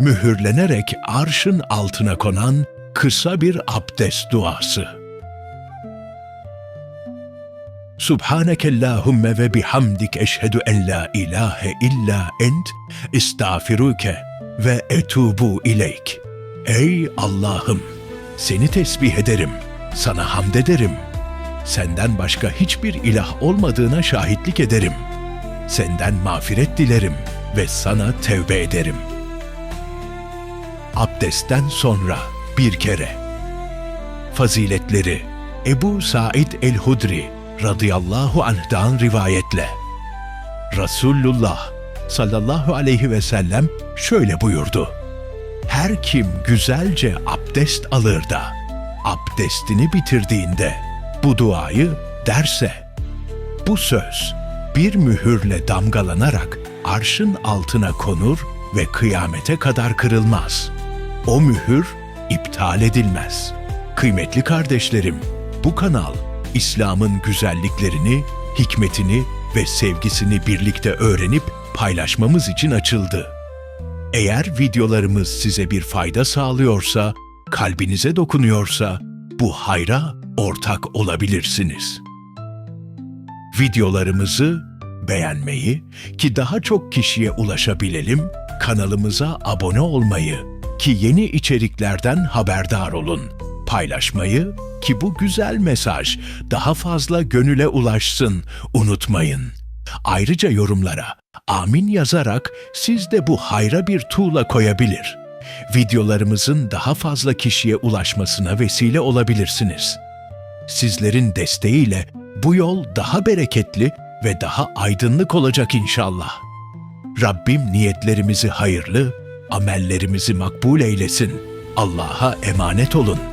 mühürlenerek arşın altına konan kısa bir abdest duası. Subhanekellahümme ve bihamdik eşhedü en la ilahe illa ent estağfiruke ve etubu ileyk. Ey Allah'ım! Seni tesbih ederim, sana hamd ederim. Senden başka hiçbir ilah olmadığına şahitlik ederim. Senden mağfiret dilerim ve sana tevbe ederim. Abdestten sonra bir kere. Faziletleri Ebu Said el-Hudri radıyallahu anh'dan rivayetle. Resulullah sallallahu aleyhi ve sellem şöyle buyurdu. Her kim güzelce abdest alır da abdestini bitirdiğinde bu duayı derse bu söz bir mühürle damgalanarak arşın altına konur ve kıyamete kadar kırılmaz. O mühür iptal edilmez. Kıymetli kardeşlerim, bu kanal İslam'ın güzelliklerini, hikmetini ve sevgisini birlikte öğrenip paylaşmamız için açıldı. Eğer videolarımız size bir fayda sağlıyorsa, kalbinize dokunuyorsa bu hayra ortak olabilirsiniz. Videolarımızı beğenmeyi ki daha çok kişiye ulaşabilelim, kanalımıza abone olmayı ki yeni içeriklerden haberdar olun. Paylaşmayı ki bu güzel mesaj daha fazla gönüle ulaşsın unutmayın. Ayrıca yorumlara amin yazarak siz de bu hayra bir tuğla koyabilir. Videolarımızın daha fazla kişiye ulaşmasına vesile olabilirsiniz. Sizlerin desteğiyle bu yol daha bereketli ve daha aydınlık olacak inşallah. Rabbim niyetlerimizi hayırlı, amellerimizi makbul eylesin. Allah'a emanet olun.